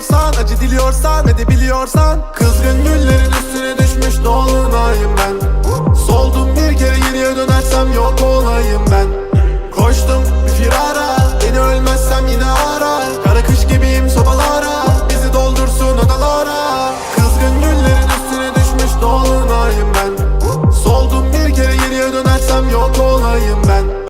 seviyorsan Acı diliyorsan edebiliyorsan. Kızgın güllerin üstüne düşmüş dolunayım ben. Soldum bir kere geriye dönersem yok olayım ben.